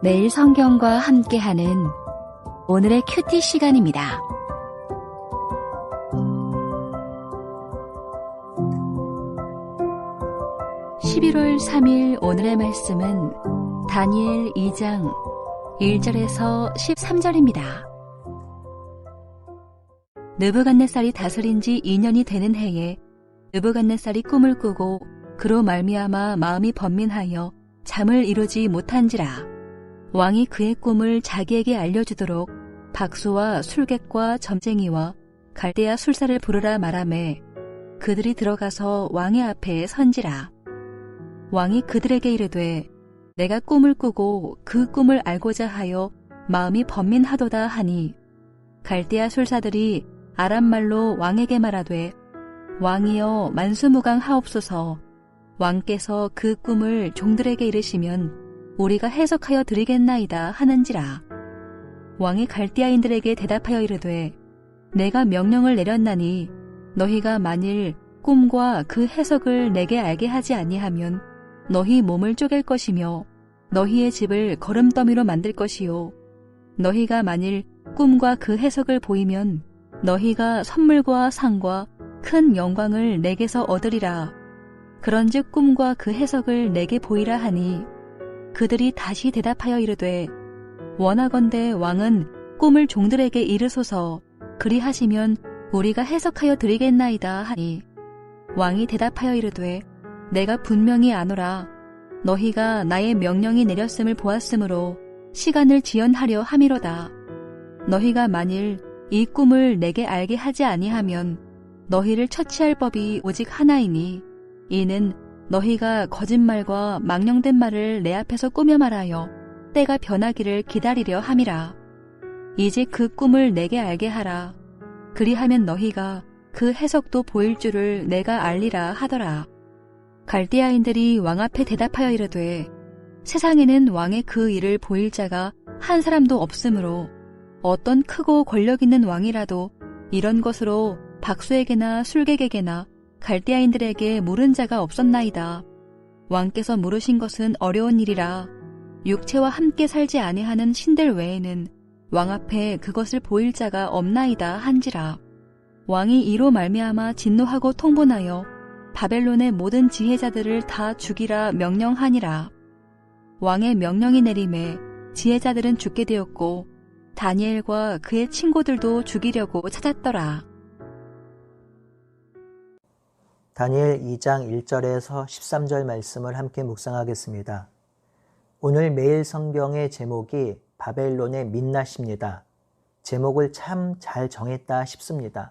매일 성경과 함께하는 오늘의 큐티 시간입니다. (11월 3일) 오늘의 말씀은 다니엘 2장 1절에서 13절입니다. 느부갓네살이 다스린 지 2년이 되는 해에 느부갓네살이 꿈을 꾸고 그로 말미암아 마음이 번민하여 잠을 이루지 못한지라 왕이 그의 꿈을 자기에게 알려주도록 박수와 술객과 점쟁이와 갈대아 술사를 부르라 말하매 그들이 들어가서 왕의 앞에 선지라. 왕이 그들에게 이르되 내가 꿈을 꾸고 그 꿈을 알고자 하여 마음이 번민하도다 하니 갈대아 술사들이 아람말로 왕에게 말하되 왕이여 만수무강 하옵소서. 왕께서 그 꿈을 종들에게 이르시면 우리가 해석하여 드리겠나이다 하는지라. 왕이 갈대아인들에게 대답하여 이르되 내가 명령을 내렸나니 너희가 만일 꿈과 그 해석을 내게 알게 하지 아니하면 너희 몸을 쪼갤 것이며 너희의 집을 거름더미로 만들 것이요. 너희가 만일 꿈과 그 해석을 보이면 너희가 선물과 상과 큰 영광을 내게서 얻으리라. 그런즉 꿈과 그 해석을 내게 보이라 하니 그들이 다시 대답하여 이르되 원하건대 왕은 꿈을 종들에게 이르소서. 그리하시면 우리가 해석하여 드리겠나이다 하니. 왕이 대답하여 이르되 내가 분명히 아노라. 너희가 나의 명령이 내렸음을 보았으므로 시간을 지연하려 함이로다. 너희가 만일 이 꿈을 내게 알게 하지 아니하면 너희를 처치할 법이 오직 하나이니 이는 너희가 거짓말과 망령된 말을 내 앞에서 꾸며 말하여 때가 변하기를 기다리려 함이라. 이제 그 꿈을 내게 알게 하라. 그리하면 너희가 그 해석도 보일 줄을 내가 알리라 하더라. 갈대아인들이 왕 앞에 대답하여 이르되 세상에는 왕의 그 일을 보일 자가 한 사람도 없으므로 어떤 크고 권력 있는 왕이라도 이런 것으로 박수에게나 술객에게나 갈대아인들에게 물은 자가 없었나이다. 왕께서 물으신 것은 어려운 일이라 육체와 함께 살지 아니하는 신들 외에는 왕 앞에 그것을 보일 자가 없나이다 한지라. 왕이 이로 말미암아 진노하고 통분하여 바벨론의 모든 지혜자들을 다 죽이라 명령하니라. 왕의 명령이 내림에 지혜자들은 죽게 되었고 다니엘과 그의 친구들도 죽이려고 찾았더라. 다니엘 2장 1절에서 13절 말씀을 함께 묵상하겠습니다. 오늘 매일 성경의 제목이 바벨론의 민낯입니다. 제목을 참 잘 정했다 싶습니다.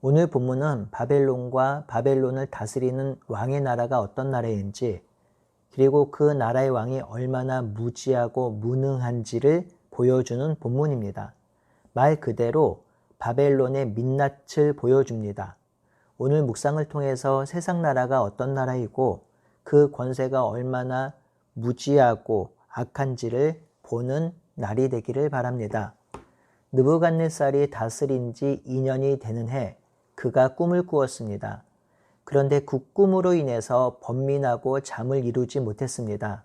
오늘 본문은 바벨론과 바벨론을 다스리는 왕의 나라가 어떤 나라인지 그리고 그 나라의 왕이 얼마나 무지하고 무능한지를 보여주는 본문입니다. 말 그대로 바벨론의 민낯을 보여줍니다. 오늘 묵상을 통해서 세상 나라가 어떤 나라이고 그 권세가 얼마나 무지하고 악한지를 보는 날이 되기를 바랍니다. 느부갓네살이 다스린 지 2년이 되는 해 그가 꿈을 꾸었습니다. 그런데 그 꿈으로 인해서 번민하고 잠을 이루지 못했습니다.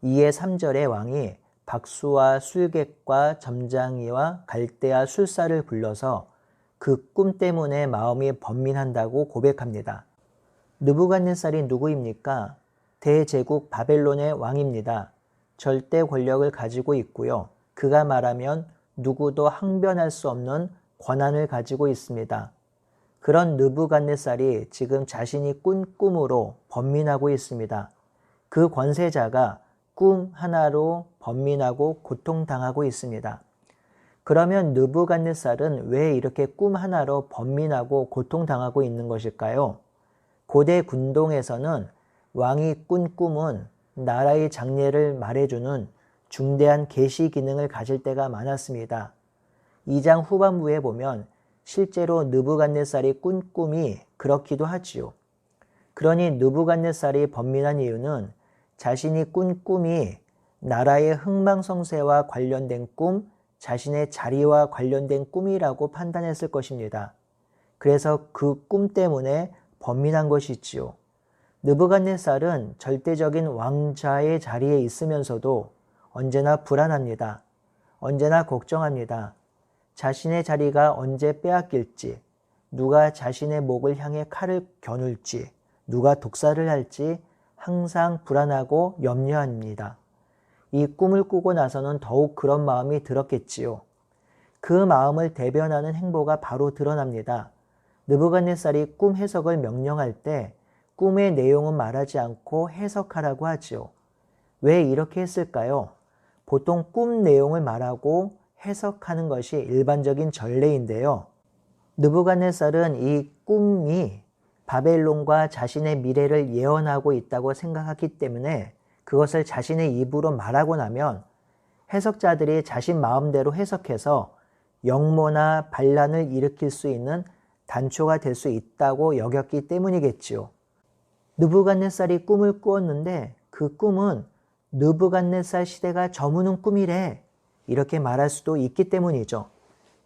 이에 3절의 왕이 박수와 술객과 점장이와 갈대아 술사를 불러서 그 꿈 때문에 마음이 번민한다고 고백합니다. 느부갓네살이 누구입니까? 대제국 바벨론의 왕입니다. 절대 권력을 가지고 있고요. 그가 말하면 누구도 항변할 수 없는 권한을 가지고 있습니다. 그런 느부갓네살이 지금 자신이 꾼 꿈으로 번민하고 있습니다. 그 권세자가 꿈 하나로 번민하고 고통당하고 있습니다. 그러면 느부갓네살은 왜 이렇게 꿈 하나로 번민하고 고통당하고 있는 것일까요? 고대 군동에서는 왕이 꾼 꿈은 나라의 장례를 말해주는 중대한 계시 기능을 가질 때가 많았습니다. 2장 후반부에 보면 실제로 느부갓네살이 꾼 꿈이 그렇기도 하지요. 그러니 느부갓네살이 번민한 이유는 자신이 꾼 꿈이 나라의 흥망성쇠와 관련된 꿈, 자신의 자리와 관련된 꿈이라고 판단했을 것입니다. 그래서 그 꿈 때문에 번민한 것이지요. 느부갓네살은 절대적인 왕자의 자리에 있으면서도 언제나 불안합니다. 언제나 걱정합니다. 자신의 자리가 언제 빼앗길지, 누가 자신의 목을 향해 칼을 겨눌지, 누가 독살을 할지 항상 불안하고 염려합니다. 이 꿈을 꾸고 나서는 더욱 그런 마음이 들었겠지요. 그 마음을 대변하는 행보가 바로 드러납니다. 느부갓네살이 꿈 해석을 명령할 때 꿈의 내용은 말하지 않고 해석하라고 하지요. 왜 이렇게 했을까요? 보통 꿈 내용을 말하고 해석하는 것이 일반적인 전례인데요. 느부갓네살은 이 꿈이 바벨론과 자신의 미래를 예언하고 있다고 생각했기 때문에 그것을 자신의 입으로 말하고 나면 해석자들이 자신 마음대로 해석해서 영모나 반란을 일으킬 수 있는 단초가 될 수 있다고 여겼기 때문이겠지요. 느부갓네살이 꿈을 꾸었는데 그 꿈은 느부갓네살 시대가 저무는 꿈이래 이렇게 말할 수도 있기 때문이죠.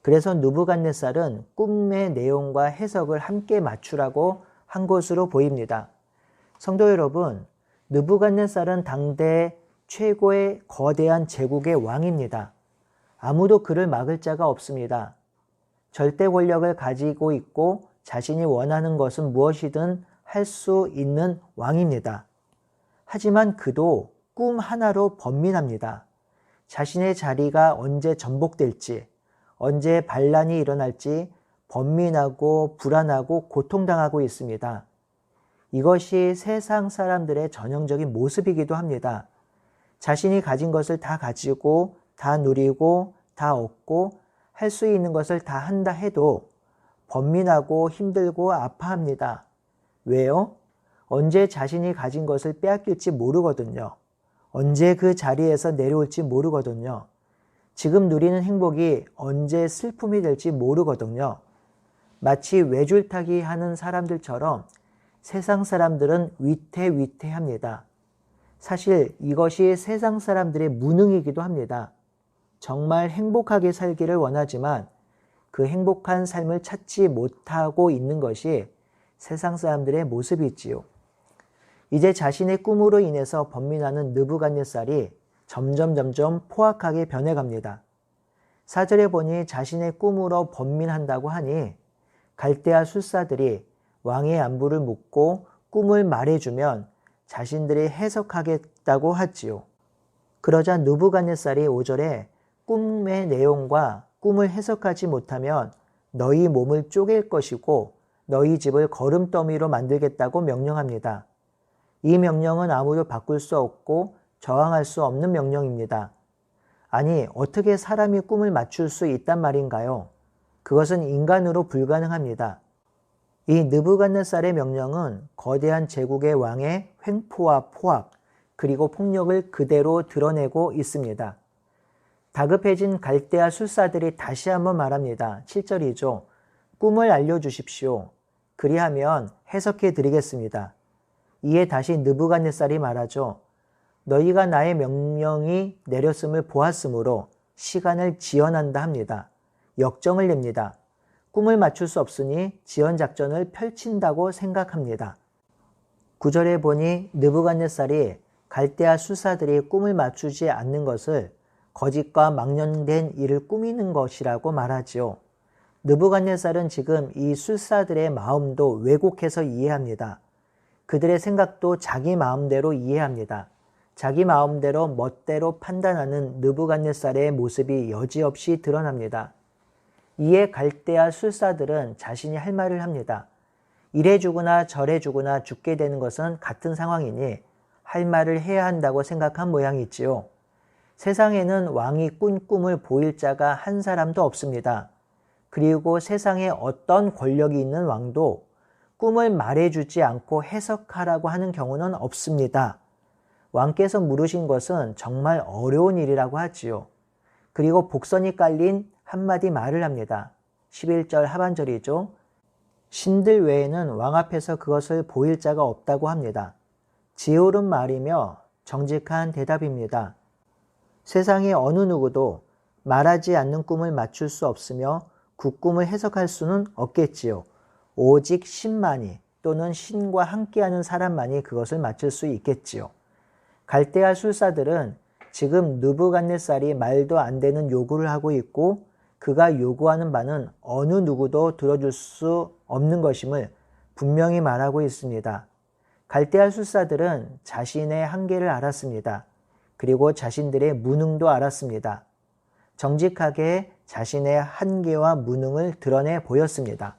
그래서 느부갓네살은 꿈의 내용과 해석을 함께 맞추라고 한 것으로 보입니다. 성도 여러분, 느부갓네살은 당대 최고의 거대한 제국의 왕입니다. 아무도 그를 막을 자가 없습니다. 절대 권력을 가지고 있고 자신이 원하는 것은 무엇이든 할 수 있는 왕입니다. 하지만 그도 꿈 하나로 번민합니다. 자신의 자리가 언제 전복될지, 언제 반란이 일어날지 번민하고 불안하고 고통당하고 있습니다. 이것이 세상 사람들의 전형적인 모습이기도 합니다. 자신이 가진 것을 다 가지고 다 누리고 다 얻고 할 수 있는 것을 다 한다 해도 번민하고 힘들고 아파합니다. 왜요? 언제 자신이 가진 것을 빼앗길지 모르거든요. 언제 그 자리에서 내려올지 모르거든요. 지금 누리는 행복이 언제 슬픔이 될지 모르거든요. 마치 외줄타기 하는 사람들처럼 세상 사람들은 위태위태합니다. 사실 이것이 세상 사람들의 무능이기도 합니다. 정말 행복하게 살기를 원하지만 그 행복한 삶을 찾지 못하고 있는 것이 세상 사람들의 모습이지요. 이제 자신의 꿈으로 인해서 번민하는 느부갓네살이 점점 점점 포악하게 변해갑니다. 사절에 보니 자신의 꿈으로 번민한다고 하니 갈대아 술사들이 왕의 안부를 묻고 꿈을 말해주면 자신들이 해석하겠다고 하지요. 그러자 누부갓네살이 5절에 꿈의 내용과 꿈을 해석하지 못하면 너희 몸을 쪼갤 것이고 너희 집을 거름더미로 만들겠다고 명령합니다. 이 명령은 아무도 바꿀 수 없고 저항할 수 없는 명령입니다. 아니, 어떻게 사람이 꿈을 맞출 수 있단 말인가요? 그것은 인간으로 불가능합니다. 이 느부갓네살의 명령은 거대한 제국의 왕의 횡포와 포악, 그리고 폭력을 그대로 드러내고 있습니다. 다급해진 갈대아 술사들이 다시 한번 말합니다. 7절이죠. 꿈을 알려주십시오. 그리하면 해석해 드리겠습니다. 이에 다시 느부갓네살이 말하죠. 너희가 나의 명령이 내렸음을 보았으므로 시간을 지연한다 합니다. 역정을 냅니다. 꿈을 맞출 수 없으니 지연 작전을 펼친다고 생각합니다. 구절에 보니 느부갓네살이 갈대아 수사들이 꿈을 맞추지 않는 것을 거짓과 망령된 일을 꾸미는 것이라고 말하지요. 느부갓네살은 지금 이 술사들의 마음도 왜곡해서 이해합니다. 그들의 생각도 자기 마음대로 이해합니다. 자기 마음대로 멋대로 판단하는 느부갓네살의 모습이 여지없이 드러납니다. 이에 갈대아 술사들은 자신이 할 말을 합니다. 이래 주거나 저래 주거나 죽게 되는 것은 같은 상황이니 할 말을 해야 한다고 생각한 모양이지요. 세상에는 왕이 꾼 꿈을 보일 자가 한 사람도 없습니다. 그리고 세상에 어떤 권력이 있는 왕도 꿈을 말해주지 않고 해석하라고 하는 경우는 없습니다. 왕께서 물으신 것은 정말 어려운 일이라고 하지요. 그리고 복선이 깔린 한마디 말을 합니다. 11절 하반절이죠. 신들 외에는 왕 앞에서 그것을 보일 자가 없다고 합니다. 지혜로운 말이며 정직한 대답입니다. 세상의 어느 누구도 말하지 않는 꿈을 맞출 수 없으며 그 꿈을 해석할 수는 없겠지요. 오직 신만이 또는 신과 함께하는 사람만이 그것을 맞출 수 있겠지요. 갈대아 술사들은 지금 느부갓네살이 말도 안 되는 요구를 하고 있고 그가 요구하는 바는 어느 누구도 들어줄 수 없는 것임을 분명히 말하고 있습니다. 갈대아 술사들은 자신의 한계를 알았습니다. 그리고 자신들의 무능도 알았습니다. 정직하게 자신의 한계와 무능을 드러내 보였습니다.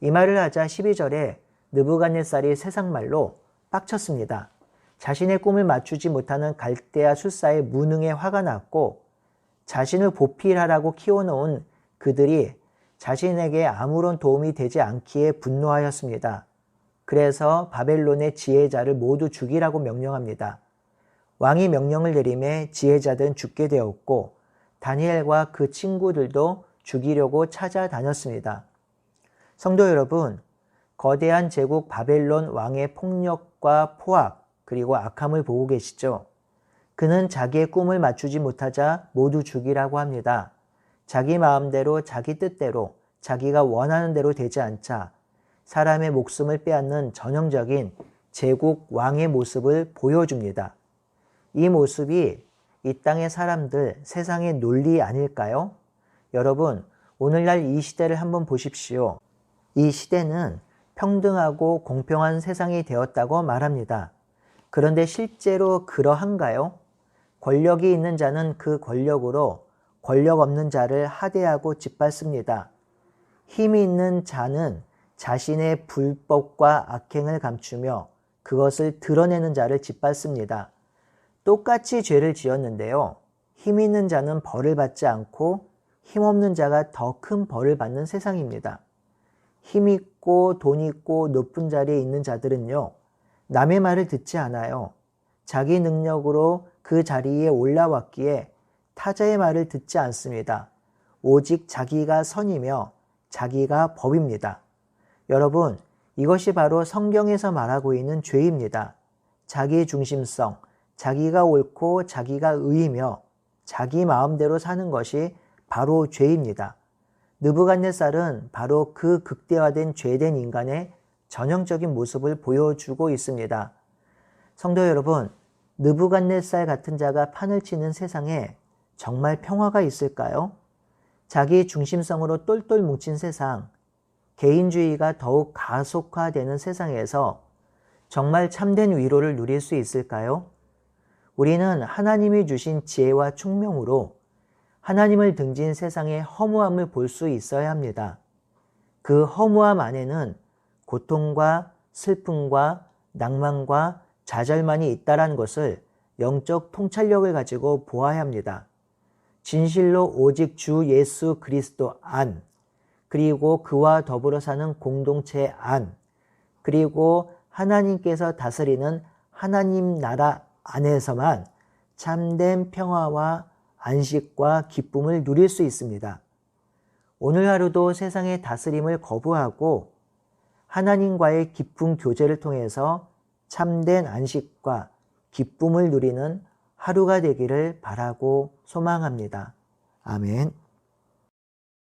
이 말을 하자 12절에 느부갓네살이 세상 말로 빡쳤습니다. 자신의 꿈을 맞추지 못하는 갈대아 술사의 무능에 화가 났고 자신을 보필하라고 키워놓은 그들이 자신에게 아무런 도움이 되지 않기에 분노하였습니다. 그래서 바벨론의 지혜자를 모두 죽이라고 명령합니다. 왕이 명령을 내림에 지혜자들은 죽게 되었고 다니엘과 그 친구들도 죽이려고 찾아다녔습니다. 성도 여러분, 거대한 제국 바벨론 왕의 폭력과 포악 그리고 악함을 보고 계시죠? 그는 자기의 꿈을 맞추지 못하자 모두 죽이라고 합니다. 자기 마음대로 자기 뜻대로 자기가 원하는 대로 되지 않자 사람의 목숨을 빼앗는 전형적인 제국 왕의 모습을 보여줍니다. 이 모습이 이 땅의 사람들, 세상의 논리 아닐까요? 여러분, 오늘날 이 시대를 한번 보십시오. 이 시대는 평등하고 공평한 세상이 되었다고 말합니다. 그런데 실제로 그러한가요? 권력이 있는 자는 그 권력으로 권력 없는 자를 하대하고 짓밟습니다. 힘이 있는 자는 자신의 불법과 악행을 감추며 그것을 드러내는 자를 짓밟습니다. 똑같이 죄를 지었는데요. 힘 있는 자는 벌을 받지 않고 힘없는 자가 더 큰 벌을 받는 세상입니다. 힘 있고 돈 있고 높은 자리에 있는 자들은요, 남의 말을 듣지 않아요. 자기 능력으로 그 자리에 올라왔기에 타자의 말을 듣지 않습니다. 오직 자기가 선이며 자기가 법입니다. 여러분, 이것이 바로 성경에서 말하고 있는 죄입니다. 자기 중심성, 자기가 옳고 자기가 의이며 자기 마음대로 사는 것이 바로 죄입니다. 느부갓네살은 바로 그 극대화된 죄된 인간의 전형적인 모습을 보여주고 있습니다. 성도 여러분, 느부갓네살 같은 자가 판을 치는 세상에 정말 평화가 있을까요? 자기 중심성으로 똘똘 뭉친 세상, 개인주의가 더욱 가속화되는 세상에서 정말 참된 위로를 누릴 수 있을까요? 우리는 하나님이 주신 지혜와 충명으로 하나님을 등진 세상의 허무함을 볼 수 있어야 합니다. 그 허무함 안에는 고통과 슬픔과 낭만과 좌절만이 있다라는 것을 영적 통찰력을 가지고 보아야 합니다. 진실로 오직 주 예수 그리스도 안, 그리고 그와 더불어 사는 공동체 안, 그리고 하나님께서 다스리는 하나님 나라 안에서만 참된 평화와 안식과 기쁨을 누릴 수 있습니다. 오늘 하루도 세상의 다스림을 거부하고 하나님과의 깊은 교제를 통해서 참된 안식과 기쁨을 누리는 하루가 되기를 바라고 소망합니다. 아멘.